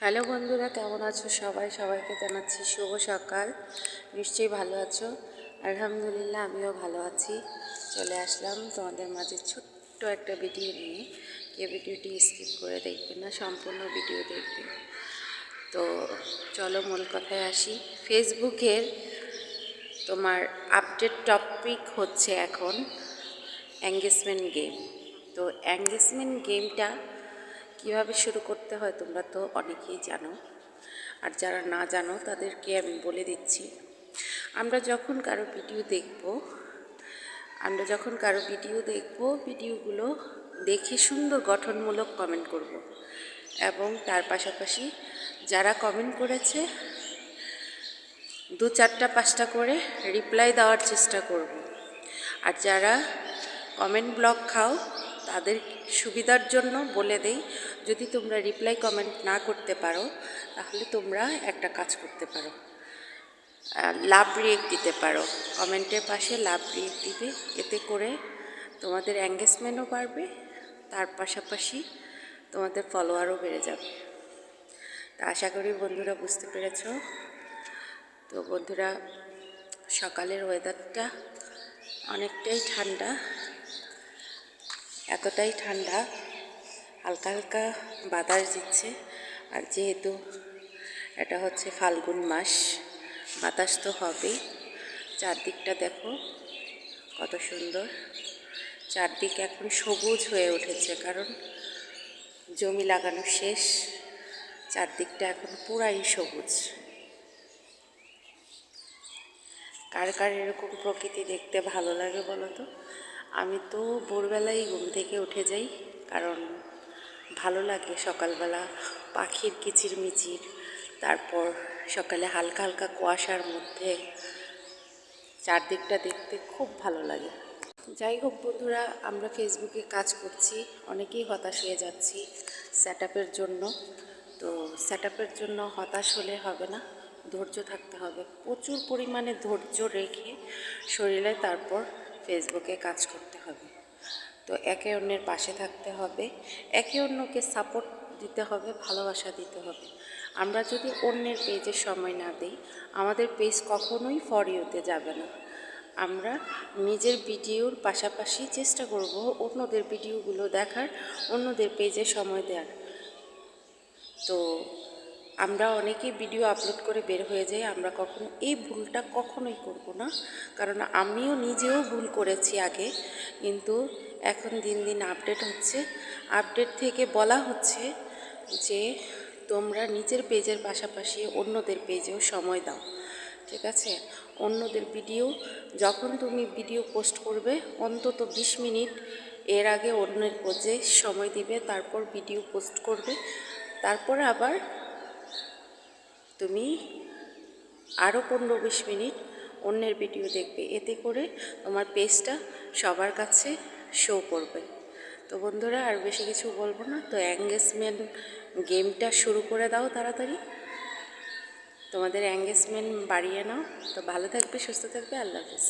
Hello বন্ধুরা, কেমন আছো সবাই? সবাইকে জানাচ্ছি শুভ সকাল। নিশ্চয়ই ভালো আছো? আলহামদুলিল্লাহ, আমিও ভালো আছি। চলে আসলাম তোমাদের মাঝে ছোট্ট একটা ভিডিও নিয়ে। কে ভিডিওটি স্কিপ করে দেখবে না, সম্পূর্ণ ভিডিও দেখবে। তো চলো মূল কথায় আসি। ফেসবুকের তোমার আপডেট টপিক হচ্ছে এখন অ্যাঙ্গেজমেন্ট গেম তো অ্যাঙ্গেজমেন্ট গেমটা কীভাবে শুরু করতে হয় তোমরা তো অনেকেই জানো। আর যারা না জানো, তাদেরকে আমি বলে দিচ্ছি। আমরা যখন কারও ভিডিও দেখব, আমরা যখন কারও ভিডিও দেখব, ভিডিওগুলো দেখে সুন্দর গঠনমূলক কমেন্ট করব। এবং তার পাশাপাশি যারা কমেন্ট করেছে, দু চারটা পাঁচটা করে রিপ্লাই দেওয়ার চেষ্টা করব। আর যারা কমেন্ট ব্লক খাও তাদের সুবিধার জন্য বলে দেই, যদি তোমরা রিপ্লাই কমেন্ট না করতে পারো, তাহলে তোমরা একটা কাজ করতে পারো। লাভ রিয়েক্ট দিতে পারো। কমেন্টের পাশে লাভ রিয়েক্ট দিবে। এতে করে তোমাদের এঙ্গেজমেন্টও বাড়বে, তার পাশাপাশি তোমাদের ফলোয়ারও বেড়ে যাবে। তা আশা করি বন্ধুরা বুঝতে পেরেছ। তো বন্ধুরা, সকালের ওয়েদারটা অনেকটাই ঠান্ডা। এতটাই ঠান্ডা, হালকা হালকা বাতাস দিচ্ছে। আর যেহেতু এটা হচ্ছে ফাল্গুন মাস, বাতাস তো হবেই। চারদিকটা দেখো কত সুন্দর। চারদিক এখন সবুজ হয়ে উঠেছে, কারণ জমি লাগানো শেষ। চারদিকটা এখন পুরাই সবুজ। কার কার এরকম প্রকৃতি দেখতে ভালো লাগে বলো তো? আমি তো ভোরবেলায় ঘুম থেকে উঠে যাই, কারণ ভালো লাগে সকালবেলা পাখির কিচিরমিচির, তারপর সকালে হালকা হালকা কুয়াশার মধ্যে চারদিকটা দেখতে খুব ভালো লাগে। যাই হোক বন্ধুরা, আমরা ফেসবুকে কাজ করছি, অনেকেই হতাশ হয়ে যাচ্ছি সেট জন্য। তো সেট জন্য হতাশ হলে হবে না, ধৈর্য থাকতে হবে। প্রচুর পরিমাণে ধৈর্য রেখে শরীরে তারপর ফেসবুকে কাজ করতে হবে। তো একে অন্যের পাশে থাকতে হবে। একে অন্যকে সাপোর্ট দিতে হবে, ভালোবাসা দিতে হবে। আমরা যদি অন্যের পেজে সময় না দিই, আমাদের পেজ কখনোই ফর ইউতে যাবে না। আমরা নিজের ভিডিওর পাশাপাশি চেষ্টা করব অন্যদের ভিডিওগুলো দেখার, অন্যদের পেজে সময় দেওয়ার তো আমরা অনেকেই ভিডিও আপলোড করে বের হয়ে যাই, আমরা কখনো এই ভুলটা কখনোই করব না। কারণ আমিও নিজেও ভুল করেছি আগে, কিন্তু এখন দিন দিন আপডেট হচ্ছে। আপডেট থেকে বলা হচ্ছে যে, তোমরা নিজের পেজের পাশাপাশি অন্যদের পেজেও সময় দাও, ঠিক আছে? অন্যদের ভিডিও যখন তুমি ভিডিও পোস্ট করবে, অন্তত বিশ মিনিট, এর আগে অন্যের পেজে সময় দিবে, তারপর ভিডিও পোস্ট করবে, তারপর আবার তুমি আরও পনেরো বিশ মিনিট অন্যের ভিডিও দেখবে। এতে করে তোমার পেজটা সবার কাছে শো করবে। তো বন্ধুরা, আর বেশি কিছু বলব না। তো অ্যাঙ্গেজমেন্ট গেমটা শুরু করে দাও তাড়াতাড়ি। তোমাদের অ্যাঙ্গেজমেন্ট বাড়িয়ে নাও। তো ভালো থাকবে, সুস্থ থাকবে। আল্লাহ হাফিজ।